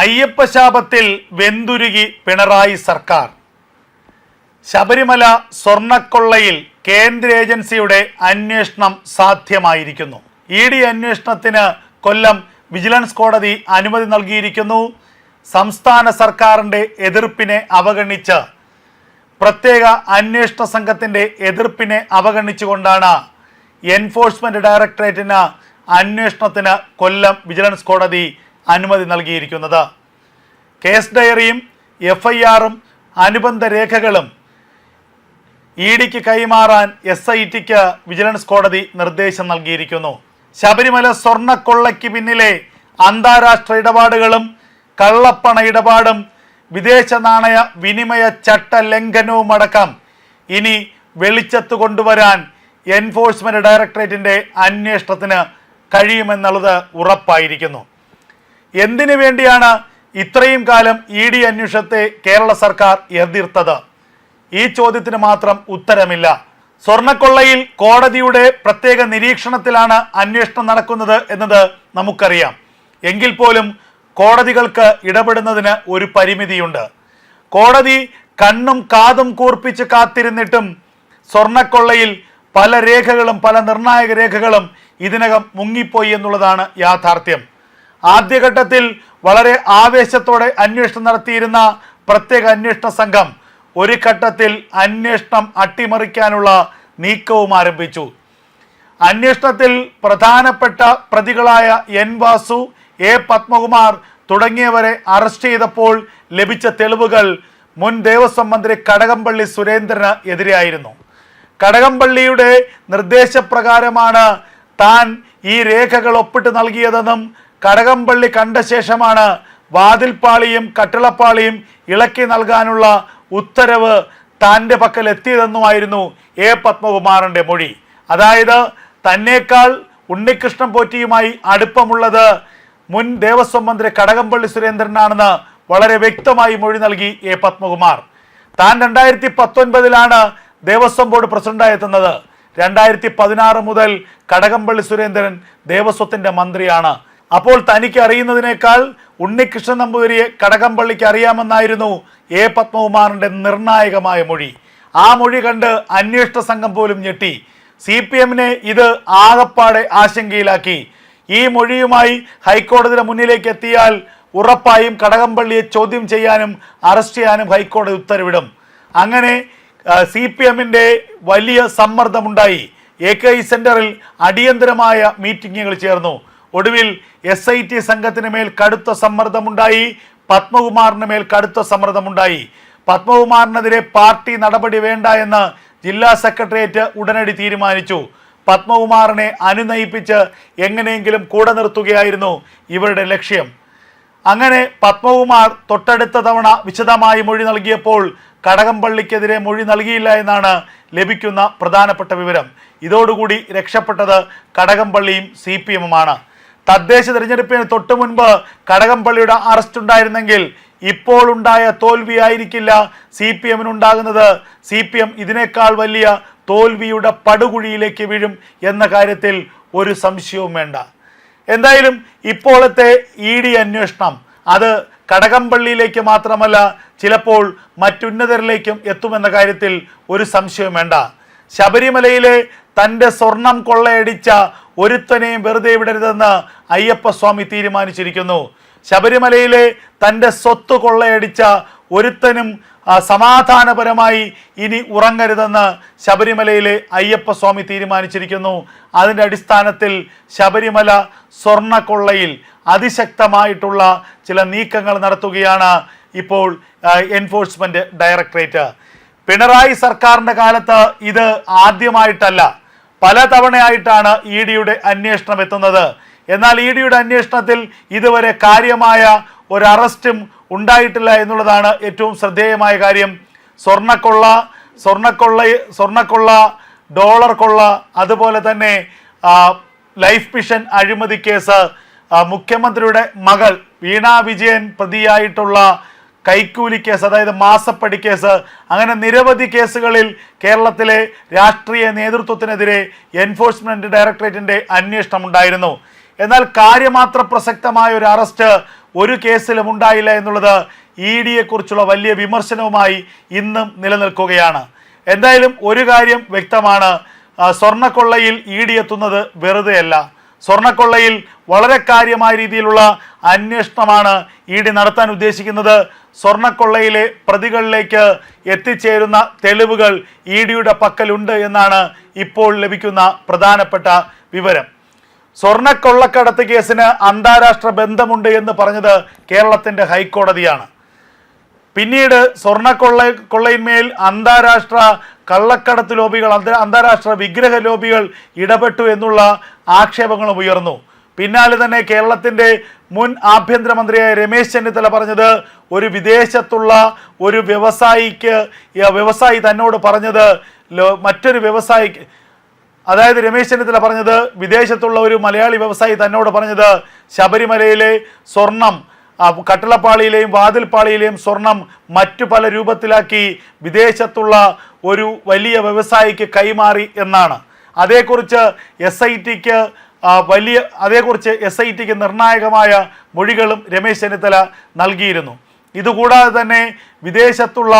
അയ്യപ്പശാപത്തിൽ വെന്തുരുകി പിണറായി സർക്കാർ. ശബരിമല സ്വർണക്കൊള്ളയിൽ കേന്ദ്ര ഏജൻസിയുടെ അന്വേഷണം സാധ്യമായിരിക്കുന്നു. ഇ ഡി അന്വേഷണത്തിന് കൊല്ലം വിജിലൻസ് കോടതി അനുമതി നൽകിയിരിക്കുന്നു. സംസ്ഥാന സർക്കാരിന്റെ എതിർപ്പിനെ അവഗണിച്ച് പ്രത്യേക അന്വേഷണ സംഘത്തിന്റെ എതിർപ്പിനെ അവഗണിച്ചുകൊണ്ടാണ് എൻഫോഴ്സ്മെന്റ് ഡയറക്ടറേറ്റിന് അന്വേഷണത്തിന് കൊല്ലം വിജിലൻസ് കോടതി അനുമതി നൽകിയിരിക്കുന്നത്. കേസ് ഡയറിയും എഫ് ഐ ആറും അനുബന്ധ രേഖകളും ഇ ഡിക്ക് കൈമാറാൻ എസ് ഐ ടിക്ക് വിജിലൻസ് കോടതി നിർദ്ദേശം നൽകിയിരിക്കുന്നു. ശബരിമല സ്വർണക്കൊള്ളയ്ക്ക് പിന്നിലെ അന്താരാഷ്ട്ര ഇടപാടുകളും കള്ളപ്പണ ഇടപാടും വിദേശ നാണയ വിനിമയ ചട്ട ലംഘനവും അടക്കം ഇനി വെളിച്ചത്ത് കൊണ്ടുവരാൻ എൻഫോഴ്സ്മെന്റ് ഡയറക്ടറേറ്റിന്റെ അന്വേഷണത്തിന് കഴിയുമെന്നുള്ളത് ഉറപ്പായിരിക്കുന്നു. എന്തിനു വേണ്ടിയാണ് ഇത്രയും കാലം ഇ ഡി അന്വേഷണത്തെ കേരള സർക്കാർ എതിർത്തത്? ഈ ചോദ്യത്തിന് മാത്രം ഉത്തരമില്ല. സ്വർണക്കൊള്ളയിൽ കോടതിയുടെ പ്രത്യേക നിരീക്ഷണത്തിലാണ് അന്വേഷണം നടക്കുന്നത് എന്നത് നമുക്കറിയാം. എങ്കിൽ പോലും കോടതികൾക്ക് ഇടപെടുന്നതിന് ഒരു പരിമിതിയുണ്ട്. കോടതി കണ്ണും കാതും കൂർപ്പിച്ച് കാത്തിരുന്നിട്ടും സ്വർണക്കൊള്ളയിൽ പല രേഖകളും പല നിർണായക രേഖകളും ഇതിനകം മുങ്ങിപ്പോയി എന്നുള്ളതാണ് യാഥാർത്ഥ്യം. ആദ്യഘട്ടത്തിൽ വളരെ ആവേശത്തോടെ അന്വേഷണം നടത്തിയിരുന്ന പ്രത്യേക അന്വേഷണ സംഘം ഒരു ഘട്ടത്തിൽ അന്വേഷണം അട്ടിമറിക്കാനുള്ള നീക്കവും ആരംഭിച്ചു. അന്വേഷണത്തിൽ പ്രധാനപ്പെട്ട പ്രതികളായ എൻ വാസു എ പത്മകുമാർ തുടങ്ങിയവരെ അറസ്റ്റ് ചെയ്തപ്പോൾ ലഭിച്ച തെളിവുകൾ മുൻ ദേവസ്വം മന്ത്രി കടകംപള്ളി സുരേന്ദ്രന് എതിരെയായിരുന്നു. കടകംപള്ളിയുടെ നിർദ്ദേശപ്രകാരമാണ് താൻ ഈ രേഖകൾ ഒപ്പിട്ട് നൽകിയതെന്നും കടകംപള്ളി കണ്ട ശേഷമാണ് വാതിൽപ്പാളിയും കട്ടിളപ്പാളിയും ഇളക്കി നൽകാനുള്ള ഉത്തരവ് തന്റെ പക്കൽ എത്തിയതെന്നുമായിരുന്നു എ പത്മകുമാറിന്റെ മൊഴി. അതായത് തന്നേക്കാൾ ഉണ്ണികൃഷ്ണൻ പോറ്റിയുമായി അടുപ്പമുള്ളത് മുൻ ദേവസ്വം മന്ത്രി കടകംപള്ളി സുരേന്ദ്രനാണെന്ന് വളരെ വ്യക്തമായി മൊഴി നൽകി എ പത്മകുമാർ. താൻ രണ്ടായിരത്തി പത്തൊൻപതിലാണ് ദേവസ്വം ബോർഡ് പ്രസിഡന്റായി എത്തുന്നത് രണ്ടായിരത്തി പതിനാറ് മുതൽ കടകംപള്ളി സുരേന്ദ്രൻ ദേവസ്വത്തിന്റെ മന്ത്രിയാണ്. അപ്പോൾ തനിക്ക് അറിയുന്നതിനേക്കാൾ ഉണ്ണികൃഷ്ണൻ നമ്പൂതിരിയെ കടകംപള്ളിക്ക് അറിയാമെന്നായിരുന്നു എ പത്മകുമാറിന്റെ നിർണായകമായ മൊഴി. ആ മൊഴി കണ്ട് അന്വേഷണ സംഘം പോലും ഞെട്ടി. സി പി എമ്മിനെ ഇത് ആകപ്പാടെ ആശങ്കയിലാക്കി. ഈ മൊഴിയുമായി ഹൈക്കോടതിയുടെ മുന്നിലേക്ക് എത്തിയാൽ ഉറപ്പായും കടകംപള്ളിയെ ചോദ്യം ചെയ്യാനും അറസ്റ്റ് ചെയ്യാനും ഹൈക്കോടതി ഉത്തരവിടും. അങ്ങനെ സി പി എമ്മിന്റെ വലിയ സമ്മർദ്ദമുണ്ടായി. എ കെ ഐ സെന്ററിൽ അടിയന്തരമായ മീറ്റിങ്ങുകൾ ചേർന്നു. ഒടുവിൽ എസ് ഐ ടി സംഘത്തിന് മേൽ കടുത്ത സമ്മർദ്ദമുണ്ടായി. പത്മകുമാറിന് മേൽ കടുത്ത സമ്മർദ്ദമുണ്ടായി. പത്മകുമാറിനെതിരെ പാർട്ടി നടപടി വേണ്ട എന്ന് ജില്ലാ സെക്രട്ടേറിയറ്റ് ഉടനടി തീരുമാനിച്ചു. പത്മകുമാറിനെ അനുനയിപ്പിച്ച് എങ്ങനെയെങ്കിലും കൂടെ നിർത്തുകയായിരുന്നു ഇവരുടെ ലക്ഷ്യം. അങ്ങനെ പത്മകുമാർ തൊട്ടടുത്ത തവണ വിശദമായി മൊഴി നൽകിയപ്പോൾ കടകംപള്ളിക്കെതിരെ മൊഴി നൽകിയില്ല എന്നാണ് ലഭിക്കുന്ന പ്രധാനപ്പെട്ട വിവരം. ഇതോടുകൂടി രക്ഷപ്പെട്ടത് കടകംപള്ളിയും സി പി എമ്മുമാണ്. തദ്ദേശ തിരഞ്ഞെടുപ്പിന് തൊട്ടു മുൻപ് കടകംപള്ളിയുടെ അറസ്റ്റ് ഉണ്ടായിരുന്നെങ്കിൽ ഇപ്പോൾ ഉണ്ടായ തോൽവിയായിരിക്കില്ല സി പി എമ്മിനുണ്ടാകുന്നത് സി പി എം ഇതിനേക്കാൾ വലിയ തോൽവിയുടെ പടുകുഴിയിലേക്ക് വീഴും എന്ന കാര്യത്തിൽ ഒരു സംശയവും വേണ്ട. എന്തായാലും ഇപ്പോഴത്തെ ഇ ഡി അന്വേഷണം അത് കടകംപള്ളിയിലേക്ക് മാത്രമല്ല ചിലപ്പോൾ മറ്റുന്നതരിലേക്കും എത്തുമെന്ന കാര്യത്തിൽ ഒരു സംശയവും വേണ്ട. ശബരിമലയിലെ തന്റെ സ്വർണം കൊള്ളയടിച്ച ഒരുത്തനെയും വെറുതെ വിടരുതെന്ന് അയ്യപ്പസ്വാമി തീരുമാനിച്ചിരിക്കുന്നു. ശബരിമലയിലെ തന്റെ സ്വത്ത് കൊള്ളയടിച്ച ഒരുത്തനും സമാധാനപരമായി ഇനി ഉറങ്ങരുതെന്ന് ശബരിമലയിലെ അയ്യപ്പസ്വാമി തീരുമാനിച്ചിരിക്കുന്നു. അതിന്റെ അടിസ്ഥാനത്തിൽ ശബരിമല സ്വർണക്കൊള്ളയിൽ അതിശക്തമായിട്ടുള്ള ചില നീക്കങ്ങൾ നടത്തുകയാണ് ഇപ്പോൾ എൻഫോഴ്സ്മെന്റ് ഡയറക്ടറേറ്റ്. പിണറായി സർക്കാരിന്റെ കാലത്ത് ഇത് ആദ്യമായിട്ടല്ല. പല തവണയായിട്ടാണ് ഇ ഡിയുടെ അന്വേഷണം എത്തുന്നത് എന്നാൽ ഇ ഡിയുടെ അന്വേഷണത്തിൽ ഇതുവരെ കാര്യമായ ഒരു അറസ്റ്റും ഉണ്ടായിട്ടില്ല എന്നുള്ളതാണ് ഏറ്റവും ശ്രദ്ധേയമായ കാര്യം. സ്വർണക്കൊള്ള സ്വർണക്കൊള്ള സ്വർണക്കൊള്ള ഡോളർ കൊള്ള അതുപോലെ തന്നെ ലൈഫ് മിഷൻ അഴിമതി കേസ് മുഖ്യമന്ത്രിയുടെ മകൾ വീണാ വിജയൻ പ്രതിയായിട്ടുള്ള കൈക്കൂലി കേസ് അതായത് മാസപ്പടി കേസ് അങ്ങനെ നിരവധി കേസുകളിൽ കേരളത്തിലെ രാഷ്ട്രീയ നേതൃത്വത്തിനെതിരെ എൻഫോഴ്സ്മെന്റ് ഡയറക്ടറേറ്റിന്റെ അന്വേഷണം ഉണ്ടായിരുന്നു. എന്നാൽ കാര്യമാത്ര പ്രസക്തമായ ഒരു അറസ്റ്റ് ഒരു കേസിലും ഉണ്ടായില്ല എന്നുള്ളത് ഇ ഡിയെക്കുറിച്ചുള്ള വലിയ വിമർശനവുമായി ഇന്നും നിലനിൽക്കുകയാണ്. എന്തായാലും ഒരു കാര്യം വ്യക്തമാണ് സ്വർണക്കൊള്ളയിൽ ഇ ഡി എത്തുന്നത് വെറുതെയല്ല. സ്വർണക്കൊള്ളയിൽ വളരെ കാര്യമായ രീതിയിലുള്ള അന്വേഷണമാണ് ഇ ഡി നടത്താൻ ഉദ്ദേശിക്കുന്നത്. സ്വർണക്കൊള്ളയിലെ പ്രതികളിലേക്ക് എത്തിച്ചേരുന്ന തെളിവുകൾ ഇ ഡിയുടെ പക്കലുണ്ട് എന്നാണ് ഇപ്പോൾ ലഭിക്കുന്ന പ്രധാനപ്പെട്ട വിവരം. സ്വർണക്കൊള്ളക്കടത്ത് കേസിന് അന്താരാഷ്ട്ര ബന്ധമുണ്ട് എന്ന് പറഞ്ഞത് കേരളത്തിന്റെ ഹൈക്കോടതിയാണ്. പിന്നീട് സ്വർണക്കൊള്ള കൊള്ളയിന്മേൽ അന്താരാഷ്ട്ര കള്ളക്കടത്ത് ലോബികൾ അന്താരാഷ്ട്ര വിഗ്രഹ ലോബികൾ ഇടപെട്ടു എന്നുള്ള ആക്ഷേപങ്ങളും ഉയർന്നു. പിന്നാലെ തന്നെ കേരളത്തിന്റെ മുൻ ആഭ്യന്തരമന്ത്രിയായ രമേശ് ചെന്നിത്തല പറഞ്ഞത് ഒരു വിദേശത്തുള്ള ഒരു വ്യവസായിക്ക് വ്യവസായി തന്നോട് പറഞ്ഞത് മറ്റൊരു വ്യവസായി അതായത് രമേശ് ചെന്നിത്തല പറഞ്ഞത് വിദേശത്തുള്ള ഒരു മലയാളി വ്യവസായി തന്നോട് പറഞ്ഞത് ശബരിമലയിലെ സ്വർണം കട്ടിളപ്പാളിയിലെയും വാതിൽപ്പാളിയിലെയും സ്വർണം മറ്റു പല രൂപത്തിലാക്കി വിദേശത്തുള്ള ഒരു വലിയ വ്യവസായിക്ക് കൈമാറി എന്നാണ്. അതേക്കുറിച്ച് എസ് ഐ ടിക്ക് വലിയ അതേക്കുറിച്ച് എസ് ഐ ടിക്ക് നിർണായകമായ മൊഴികളും രമേശ് ചെന്നിത്തല നൽകിയിരുന്നു. ഇതുകൂടാതെ തന്നെ വിദേശത്തുള്ള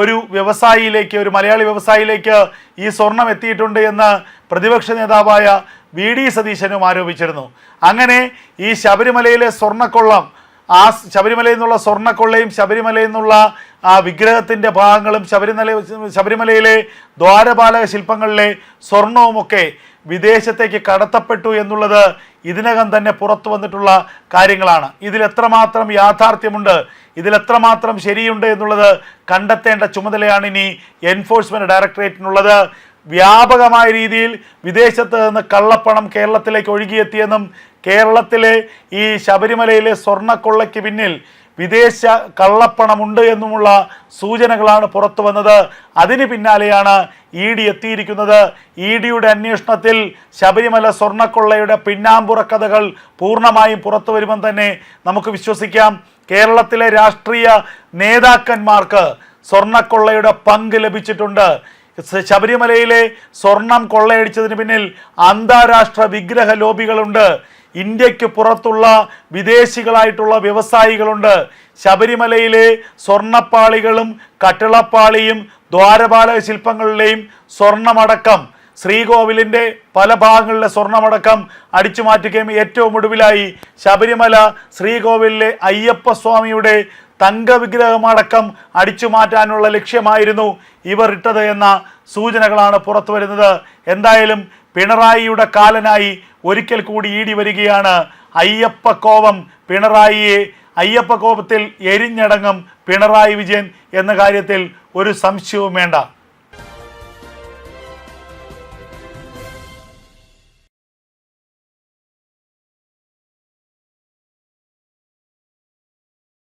ഒരു വ്യവസായിയിലേക്ക് ഒരു മലയാളി വ്യവസായിയിലേക്ക് ഈ സ്വർണം എത്തിയിട്ടുണ്ട് എന്ന് പ്രതിപക്ഷ നേതാവായ വി ഡി സതീശനും ആരോപിച്ചിരുന്നു. അങ്ങനെ ഈ ശബരിമലയിലെ സ്വർണക്കൊള്ളം ആ ശബരിമലയിൽ നിന്നുള്ള സ്വർണക്കൊള്ളയും ശബരിമലയിൽ നിന്നുള്ള ആ വിഗ്രഹത്തിന്റെ ഭാഗങ്ങളും ശബരിമല ശബരിമലയിലെ ദ്വാരപാലക ശില്പങ്ങളിലെ സ്വർണവുമൊക്കെ വിദേശത്തേക്ക് കടത്തപ്പെട്ടു എന്നുള്ളത് ഇതിനകം തന്നെ പുറത്തു വന്നിട്ടുള്ള കാര്യങ്ങളാണ്. ഇതിൽ എത്രമാത്രം യാഥാർത്ഥ്യമുണ്ട് ഇതിൽ എത്രമാത്രം ശരിയുണ്ട് എന്നുള്ളത് കണ്ടെത്തേണ്ട ചുമതലയാണ് ഇനി എൻഫോഴ്സ്മെന്റ് ഡയറക്ടറേറ്റിനുള്ളത്. വ്യാപകമായ രീതിയിൽ വിദേശത്ത് നിന്ന് കള്ളപ്പണം കേരളത്തിലേക്ക് ഒഴുകിയെത്തിയെന്നും കേരളത്തിലെ ഈ ശബരിമലയിലെ സ്വർണക്കൊള്ളയ്ക്ക് പിന്നിൽ വിദേശ കള്ളപ്പണമുണ്ട് എന്നുമുള്ള സൂചനകളാണ് പുറത്തു വന്നത്. അതിന് പിന്നാലെയാണ് ഇ ഡി എത്തിയിരിക്കുന്നത്. ഇ ഡിയുടെ അന്വേഷണത്തിൽ ശബരിമല സ്വർണക്കൊള്ളയുടെ പിന്നാമ്പുറ കഥകൾ പൂർണമായും പുറത്തു വരുമെന്ന് തന്നെ നമുക്ക് വിശ്വസിക്കാം. കേരളത്തിലെ രാഷ്ട്രീയ നേതാക്കന്മാർക്ക് സ്വർണക്കൊള്ളയുടെ പങ്ക് ലഭിച്ചിട്ടുണ്ട്. ശബരിമലയിലെ സ്വർണം കൊള്ളയടിച്ചതിന് പിന്നിൽ അന്താരാഷ്ട്ര വിഗ്രഹ ലോബികളുണ്ട്. ഇന്ത്യയ്ക്ക് പുറത്തുള്ള വിദേശികളായിട്ടുള്ള വ്യവസായികളുണ്ട്. ശബരിമലയിലെ സ്വർണപ്പാളികളും കട്ടിളപ്പാളിയും ദ്വാരപാലക ശില്പങ്ങളിലെയും സ്വർണമടക്കം ശ്രീകോവിലിന്റെ പല ഭാഗങ്ങളിലെ സ്വർണമടക്കം അടിച്ചു മാറ്റുകയും ഏറ്റവും ഒടുവിലായി ശബരിമല ശ്രീകോവിലിലെ അയ്യപ്പസ്വാമിയുടെ തങ്കവിഗ്രഹമടക്കം അടിച്ചു മാറ്റാനുള്ള ലക്ഷ്യമായിരുന്നു ഇവർ ഇട്ടത് എന്ന സൂചനകളാണ് പുറത്തു വരുന്നത്. എന്തായാലും പിണറായിയുടെ കാലനായി ഒരിക്കൽ കൂടി ഈടി വരികയാണ് അയ്യപ്പ കോപം പിണറായിയെ അയ്യപ്പ കോപത്തിൽ എരിഞ്ഞടങ്ങും പിണറായി വിജയൻ എന്ന കാര്യത്തിൽ ഒരു സംശയവും വേണ്ട.